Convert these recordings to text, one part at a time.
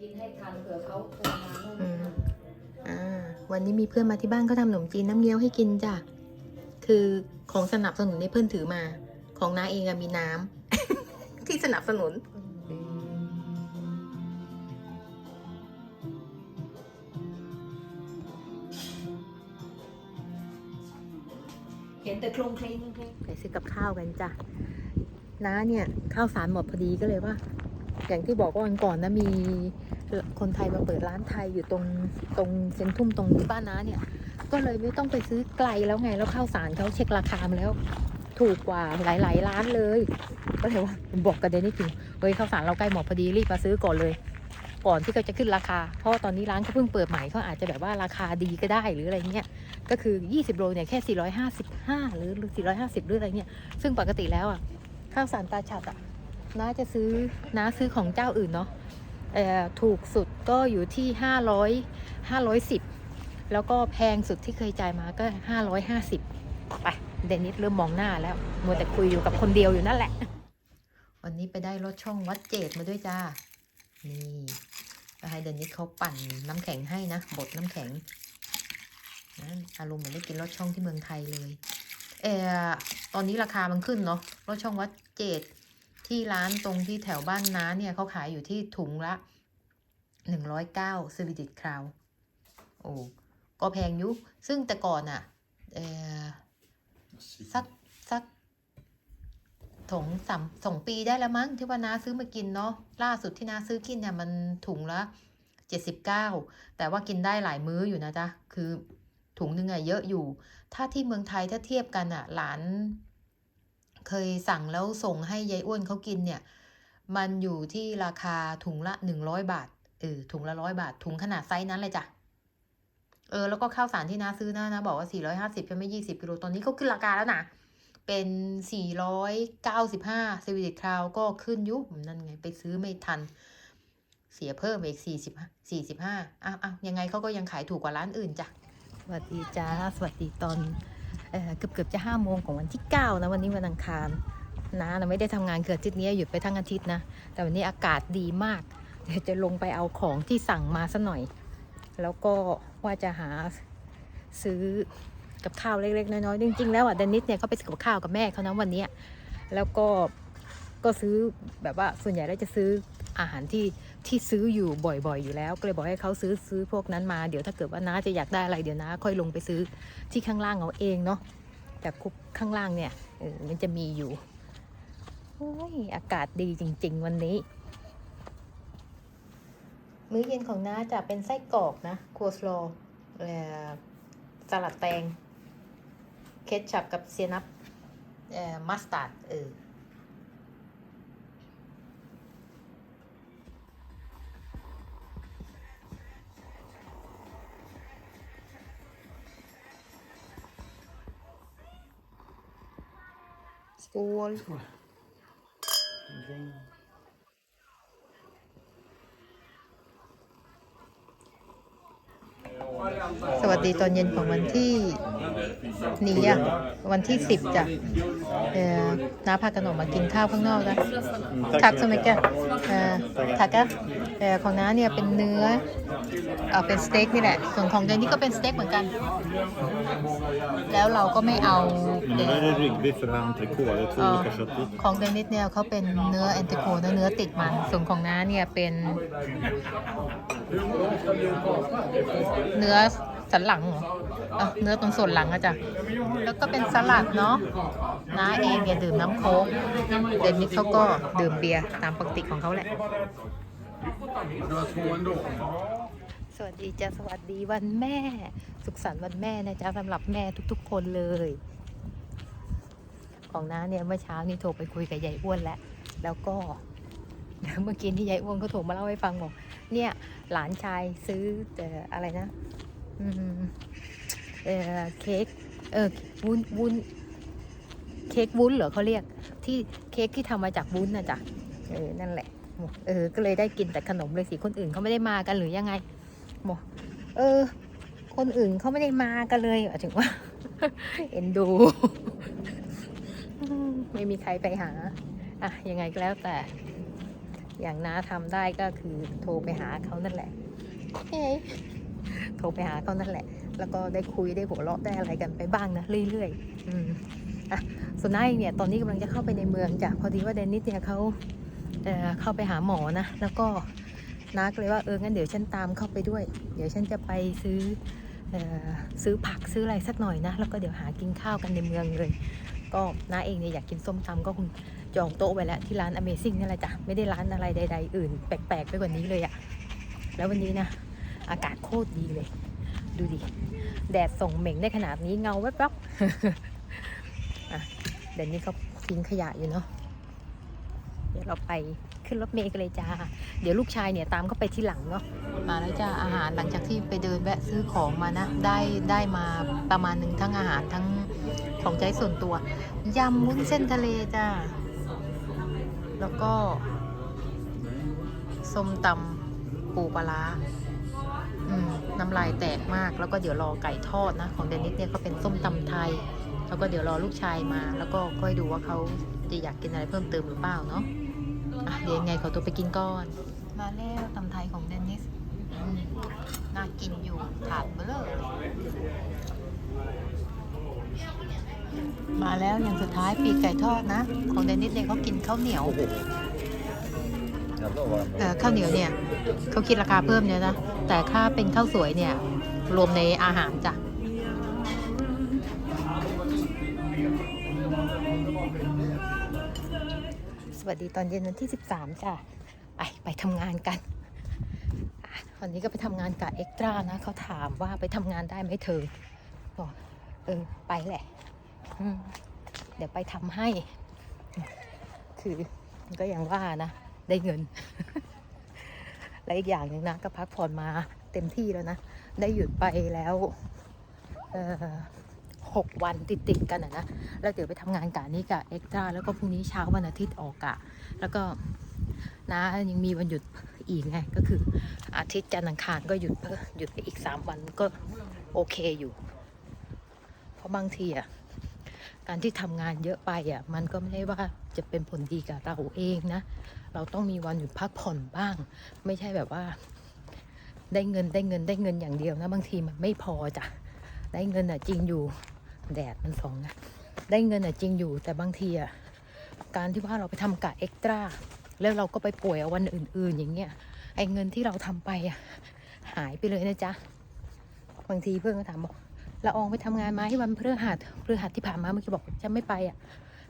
กินให้ทันเผื่อเขาโทรมาโน่นอืนี่ม นั่นอ่าวันนี้มีเพื่อนมาที่บ้านเขาทำขนมจีนน้ำเงี้ยวให้กินจ้ะ คือของสนับสนุนที่เพื่อนถือมา ของน้าเองอะมีน้ำ ที่สนับสนุน เห็นแต่โครงเคลงเคลงไปซื้อกับข้าวกันจ้ะน้าเนี่ย ข้าวสารหมดพอดีก็เลยว่า อย่างที่บอกว่าวันก่อนนะมี คนไทยมาเปิดร้านไทยอยู่ตรงตรงเซ็นทรัลตรงบ้านน้าเนี่ย ก็เลยไม่ต้องไปซื้อไกลแล้วไงแล้วข้าวสารเขาเช็คราคามาแล้ว ถูกกว่าหลายๆร้านเลย ก็เลยว่าบอกกับเดนนี่ถึงเฮ้ยข้าวสารเราใกล้หมดพอดีรีบมาซื้อก่อนเลย ก่อนที่เขาจะขึ้นราคา เพราะตอนนี้ร้านเขาเพิ่งเปิดใหม่เขาอาจจะแบบว่าราคาดีก็ได้หรืออะไรเงี้ยก็คือ 20โลเนี่ยแค่ 455 หรือ 450 หรืออะไรเงี้ยซึ่งปกติแล้วอะข้าวสารตาฉัดอะน้าจะซื้อน้าซื้อของเจ้าอื่นเนาะ ถูกสุดก็อยู่ที่ 500 510 แล้วก็แพงสุดที่เคยจ่ายมาก็ 550 ไป เดนิสเริ่มมองหน้าแล้ว มัวแต่คุยอยู่กับคนเดียวอยู่นั่นแหละ วันนี้ไปได้รถช่องวัดเจดมาด้วยจ้า นี่ก็ให้เดนนิสเขาปั่นน้ำแข็งให้นะ บดน้ำแข็งนะอารมณ์เหมือนได้กินรสช่องที่เมืองไทยเลย เออตอนนี้ราคามันขึ้นเนาะรสช่องวัดเจด ที่ร้านตรงที่แถวบ้านน้าเนี่ยเขาขายอยู่ที่ถุงละหนึ่งร้อยเก้าซิลิดิตคราวโอ้ก็แพงอยุซึ่งแต่ก่อนอะเออสักสักถงสามสองปีได้แล้วมั้งที่ว่าน้าซื้อมากินเนาะล่าสุดที่น้าซื้อกินเนี่ยมันถุงละเจ็ดสิบเก้าแต่ว่ากินได้หลายมื้ออยู่นะจ๊ะ คือถุงหนึงอะเยอะอยู่ ถ้าที่เมืองไทยถ้าเทียบกันอะหลาน เคยสั่งแล้วส่งให้ยายอ้วนเขากินเนี่ย มันอยู่ที่ราคาถุงละหนึ่งร้อยบาทเออถุงละร้อยบาท ถุงขนาดไซส์นั้นเลยจ้ะเออแล้วก็ข้าวสารที่น้าซื้อนะนะบอกว่าสี่ร้อยห้าสิบใช่ไหมยี่สิบกิโลตอนนี้เขาขึ้นราคาแล้วนะเป็นสี่ร้อยเก้าสิบห้าเซวิตคราวก็ขึ้นยุบนั่นไงไปซื้อไม่ทัน เสียเพิ่มอีกสี่สิบสี่สิบห้าอ้าวอ้าวยังไงเขาก็ยังขายถูกกว่าร้านอื่นจ้ะสวัสดีจ้าสวัสดีตอน เกือบเกือบๆจะห้าโมงของวันที่เก้านะวันนี้วันอังคารนะเราไม่ได้ทำงานเกิดอาทิตย์นี้หยุดไปทั้งอาทิตย์นะ แต่วันนี้อากาศดีมาก เดี๋ยวจะลงไปเอาของที่สั่งมาซะหน่อย แล้วก็ว่าจะหาซื้อกับข้าวเล็กๆน้อยๆจริงๆแล้วอะเดนนิสเนี่ยเขาไปซื้อกับข้าวกับแม่เขานะวันนี้แล้วก็ก็ซื้อแบบว่าส่วนใหญ่แล้วจะซื้ออาหารที่ ที่ซื้ออยู่บ่อยๆอยู่แล้ว ก็เลยบอกให้เขาซื้อซื้อพวกนั้นมา เดี๋ยวถ้าเกิดว่าน้าจะอยากได้อะไรเดี๋ยวน้าค่อยลงไปซื้อที่ข้างล่างเอาเองเนาะแต่คุกข้างล่างเนี่ยเออมันจะมีอยู่โอ้ยอากาศดีจริง ๆ วันนี้ มื้อเย็นของน้าจะเป็นไส้กรอกนะครัวสโลสลัดแตง เคทชัพกับเซียนับมัสตาร์ดเออ Skål. สวัสดีตอนเย็นของวันที่ นี้อะวันที่สิบจ้ะเอ่อน้าพากันออกมากินข้าวข้างนอกนะทักสมัยแกเอ่อทักอะเอ่อของน้าเนี่ยเป็นเนื้อเอ่อเป็นสเต็กนี่แหละ ส่วนของเดนนี่ก็เป็นสเต็กเหมือนกัน แล้วเราก็ไม่เอา Men då är det ryggbiff eller entrecote. Det är två Ja. olika köttbitar. ของเดนิสเนี่ยเขาเป็นเนื้อแอนติโคนะเนื้อติดมัน ส่วนของน้าเนี่ยเป็น เนื้อ สันหลังเหรออเนื้อตรงส่วนหลังอะจ้ะแล้วก็เป็นสลัดเนาะน้าเองเนี่ยดื่มน้ำโค้กเดนิสเขาก็ดื่มเบียร์ตามปกติของเขาแหละ สวัสดีจ้าสวัสดีวันแม่ สุขสันต์วันแม่นะจ๊ะสำหรับแม่ทุกๆ คนเลย ของน้าเนี่ยเมื่อเช้านี่โทรไปคุยกับยายอ้วนแล้วแล้วก็เมื่อกี้ที่ยายอ้วนเขาโทรมาเล่าให้ฟังบอกเนี่ยหลานชายซื้อแต่อะไรนะ เออเค้กเออวุ้นวุ้นเค้กวุ้นเหรอเขาเรียก ที่เค้กที่ทำมาจากวุ้นนะจ๊ะเออนั่นแหละเออ ก็เลยได้กินแต่ขนมเลยสิคนอื่นเขาไม่ได้มากันหรือยังไงบอกเออ คนอื่นเขาไม่ได้มากันเลยถึงว่า เอ็นดูไม่มีใครไปหาอะยังไงก็แล้วแต่ อย่างน้าทำได้ก็คือโทรไปหาเขานั่นแหละเฮ้ย โทรไปหาเขานั่นแหละ แล้วก็ได้คุยได้หัวเราะได้อะไรกันไปบ้างนะเรื่อยๆอืมอะส่วนน้าเองเนี่ยตอนนี้กำลังจะเข้าไปในเมืองจ้ะพอดีว่าเดนนิสเนี่ยเขาเอ่อเข้าไปหาหมอนะ แล้วก็น้าก็เลยว่าเอองั้นเดี๋ยวฉันตามเข้าไปด้วย เดี๋ยวฉันจะไปซื้อเออซื้อผักซื้ออะไรสักหน่อยนะ แล้วก็เดี๋ยวหากินข้าวกันในเมืองเลย ก็น้าเองเนี่ยอยากกินส้มตำก็คงจองโต๊ะไว้แล้วที่ร้าน Amazing นี่แหละจ้ะไม่ได้ร้านอะไรใด ๆ อื่น แปลกๆไปกว่านี้เลยอะแล้ววันนี้นะ อากาศโคตรดีเลย ดูดิ แดดส่งเหม่งได้ขนาดนี้เงาแวบๆอะเดี๋ยวนี้เขาทิ้งขยะอยู่เนาะเดี๋ยวเราไปขึ้นรถเมล์กันเลยจ้า เดี๋ยวลูกชายเนี่ยตามเข้าไปที่หลังเนาะ มาแล้วจ้าอาหารหลังจากที่ไปเดินแวะซื้อของมานะ ได้ได้มาประมาณหนึ่งทั้งอาหารทั้งของใช้ส่วนตัวยำวุ้นเส้นทะเลจ้า แล้วก็ส้มตำปูปลาร้า น้ำลายแตกมากแล้วก็เดี๋ยวรอไก่ทอดนะ ของเดนิสเนี่ยก็เป็นส้มตำไทย แล้วก็เดี๋ยวรอลูกชายมา แล้วก็ค่อยดูว่าเขาจะอยากกินอะไรเพิ่มเติมหรือเปล่าเนาะอะเดี๋ยวยังไงขอตัวไปกินก่อน มาแล้วตำไทยของเดนิสน่ากินอยู่ถาดเบลอมาแล้วอย่างสุดท้ายปีกไก่ทอดนะ ของเดนิสเนี่ยเขากินข้าวเหนียว ข้าวเหนียวเนี่ยเขาคิดราคาเพิ่มเนี่ยนะ แต่ค่าเป็นข้าวสวยเนี่ย รวมในอาหารจ้ะสวัสดีตอนเย็นวันที่ 13 จ้ะ ไปไปทำงานกันอะวันนี้ก็ไปทำงานกับเอ็กตร้านะเขาถามว่าไปทำงานได้ไหมเธอบอกเออไปแหละเดี๋ยวไปทำให้ คือก็อย่างว่านะ ได้เงิน และอีกอย่างหนึ่งนะก็พักผ่อนมาเต็มที่แล้วนะ ได้หยุดไปแล้วหกวันติดติดกันนะแล้วเดี๋ยวไปทำงานกะนี้กะเอ็กซ์ตร้าแล้วก็พรุ่งนี้เช้าวันอาทิตย์ออกกะ แล้วก็นะยังมีวันหยุดอีกไงก็คือ อาทิตย์จันทร์อังคารก็หยุดหยุดไปอีกสามวันก็โอเคอยู่ เพราะบางทีอะ การที่ทำงานเยอะไปอะมันก็ไม่ได้ว่าจะเป็นผลดีกับเราเองนะ เราต้องมีวันหยุดพักผ่อนบ้าง ไม่ใช่แบบว่า ได้เงินได้เงินได้เงินอย่างเดียวนะ บางทีมันไม่พอจ้ะได้เงินอะจริงอยู่แดดมันส่องนะได้เงินอะจริงอยู่ แต่บางทีอะการที่ว่าเราไปทำกะเอ็กตร้าแล้วเราก็ไปป่วยเอาวันอื่น ๆ อย่างเงี้ยไอ้เงินที่เราทำไปอะหายไปเลยนะจ๊ะบางทีเพื่อนก็ถามบอก ละอองไปทำงานไหมวันพฤหัสพฤหัสที่ผ่านมาเมื่อกี้บอกฉันไม่ไปอะ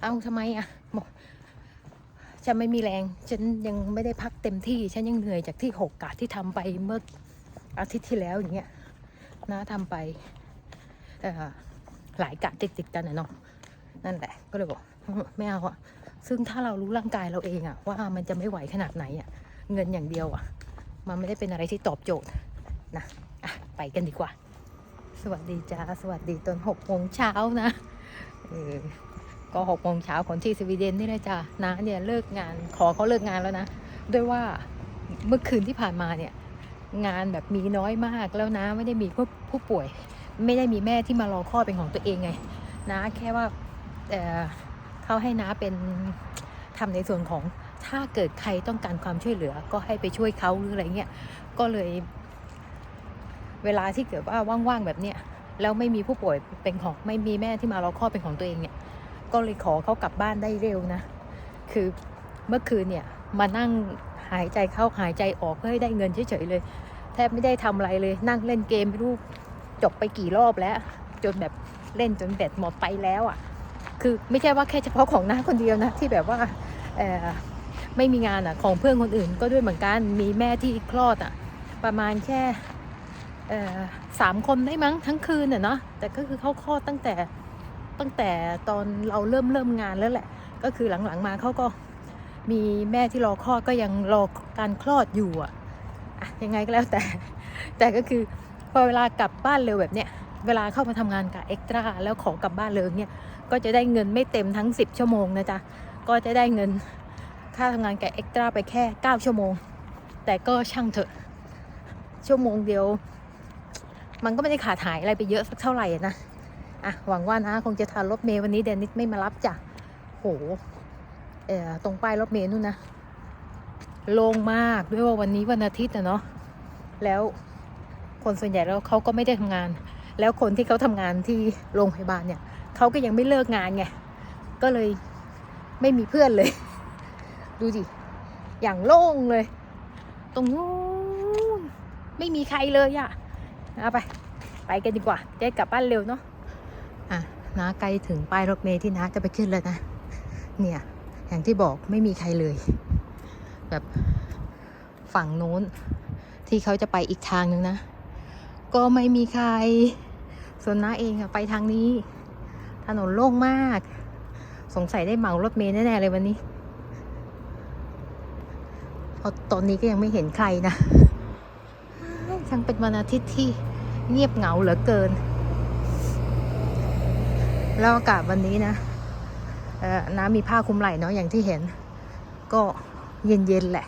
เอาทำไมอะบอกฉันไม่มีแรง ฉันยังไม่ได้พักเต็มที่ ฉันยังเหนื่อยจากที่หกกะที่ทำไปเมื่ออาทิตย์ที่แล้วอย่างเงี้ยน้าทำไปเอ่หลายกะติดติดกันนะเนาะนั่นแหละ ก็เลยบอกไม่เอาอะซึ่งถ้าเรารู้ร่างกายเราเองอะว่ามันจะไม่ไหวขนาดไหนอะเงินอย่างเดียวอะมันไม่ได้เป็นอะไรที่ตอบโจทย์นะอะไปกันดีกว่า สวัสดีจ้าสวัสดีตอนหกโมงเช้านะเออก็หกโมงเช้าของที่สวีเดนนี่แหละจ้ะน้าเนี่ยเลิกงานขอเขาเลิกงานแล้วนะด้วยว่าเมื่อคืนที่ผ่านมาเนี่ย งานแบบมีน้อยมากแล้วนะไม่ได้มีผู้ผู้ป่วย ไม่ได้มีแม่ที่มารอคลอดเป็นของตัวเองไงนะแค่ว่าเออเขาให้น้าเป็นทำในส่วนของถ้าเกิดใครต้องการความช่วยเหลือก็ให้ไปช่วยเขาหรืออะไรเงี้ยก็เลย เวลาที่เกิดว่าว่างๆแบบเนี้ยแล้วไม่มีผู้ป่วยเป็นของไม่มีแม่ที่มารอคลอดเป็นของตัวเองเนี่ย ก็เลยขอเขากลับบ้านได้เร็วนะ คือเมื่อคืนเนี่ยมานั่งหายใจเข้าหายใจออกเพื่อให้ได้เงินเฉยๆเลย แทบไม่ได้ทำอะไรเลย นั่งเล่นเกมไม่รู้จบไปกี่รอบแล้ว จนแบบเล่นจนแบตหมดไปแล้วอะ่ะ คือไม่ใช่ว่าแค่เฉพาะของน้าคนเดียวนะที่แบบว่าไม่มีงานอะ่ะของเพื่อนคนอื่นก็ด้วยเหมือนกันมีแม่ที่คลอดอะ่ะ ประมาณแค่ สามคนได้มั้งทั้งคืนเนาะแต่ก็คือเขาคลอดตั้งแต่ตั้งแต่ตอนเราเริ่มเริ่มงานแล้วแหละ ก็คือหลังๆมาเขาก็มีแม่ที่รอคลอดก็ยังรอการคลอดอยู่อะอะยังไงก็แล้วแต่ แต่ก็คือพอเวลากลับบ้านเร็วแบบเนี้ยเวลาเข้ามาทำงานกับเอ็กตร้าแล้วขอกลับบ้านเลยเนี่ยก็จะได้เงินไม่เต็มทั้ง 10 ชั่วโมงนะจ๊ะก็จะได้เงินค่าทำงานกับเอ็กตร้าไปแค่ 9 ชั่วโมง แต่ก็ช่างเถอะชั่วโมงเดียว มันก็ไม่ได้ขาดหายอะไรไปเยอะสักเท่าไหร่นะอะหวังว่านะคงจะทันรถเมย์วันนี้เดนนิสไม่มารับจ้ะโหเอ่อตรงป้ายรถเมย์นู่นนะโล่งมากด้วยว่าวันนี้วันอาทิตย์นะเนาะแล้วคนส่วนใหญ่แล้วเขาก็ไม่ได้ทำงาน แล้วคนที่เขาทำงานที่โรงพยาบาลเนี่ยเขาก็ยังไม่เลิกงานไงก็เลยไม่มีเพื่อนเลย ดูดิอย่างโล่งเลย ตรงนู้นไม่มีใครเลยอะ เอาไป ไปกันดีกว่าจะกลับบ้านเร็วเนาะอะน้าใกล้ถึงป้ายรถเมล์ที่น้าจะไปขึ้นแล้วนะ เนี่ย อย่างที่บอกไม่มีใครเลย แบบฝั่งโน้น ที่เขาจะไปอีกทางนึงนะ ก็ไม่มีใคร ส่วนน้าเองอะไปทางนี้ ถนนโล่งมาก สงสัยได้เหมารถเมล์แน่ๆเลยวันนี้เพราะตอนนี้ก็ยังไม่เห็นใครนะ ช่างเป็นวันอาทิตย์ที่เงียบเหงาเหลือเกิน แล้วอากาศวันนี้นะน้ำมีผ้าคลุมไหล่เนาะอย่างที่เห็น ก็เย็นๆแหละ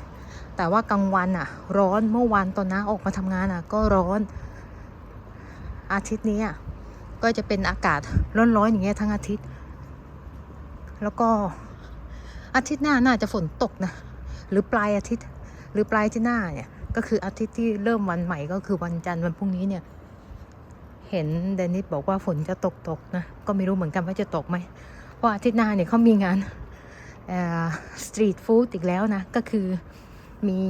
แต่ว่ากลางวันอะร้อนเมื่อวานตอนน้าออกมาทำงานอะก็ร้อน อาทิตย์นี้อะก็จะเป็นอากาศร้อนๆอย่างเงี้ยทั้งอาทิตย์ แล้วก็อาทิตย์หน้าน่าจะฝนตกนะ หรือปลายอาทิตย์ หรือปลายที่หน้าเนี่ย ก็คืออาทิตย์ที่เริ่มวันใหม่ก็คือวันจันทร์วันพรุ่งนี้เนี่ย เห็นเดนิสบอกว่าฝนจะตกตกนะ ก็ไม่รู้เหมือนกันว่าจะตกไหมเพราะอาทิตย์หน้าเนี่ยเขามีงานสตรีทฟู้ดอีกแล้วนะ ก็คือมี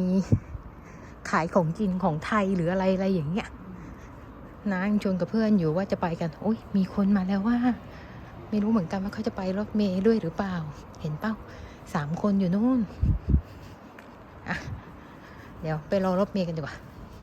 ขายของกินของไทยหรืออะไรอะไรอย่างเงี้ยนางชวนกับเพื่อนอยู่ว่าจะไปกัน โอ้ยมีคนมาแล้วว่า ไม่รู้เหมือนกันว่าเขาจะไปรถเมย์ด้วยหรือเปล่า เห็นเป้าสามคนอยู่นู่นอะ เดี๋ยวไปรอรถเมย์กันดีกว่า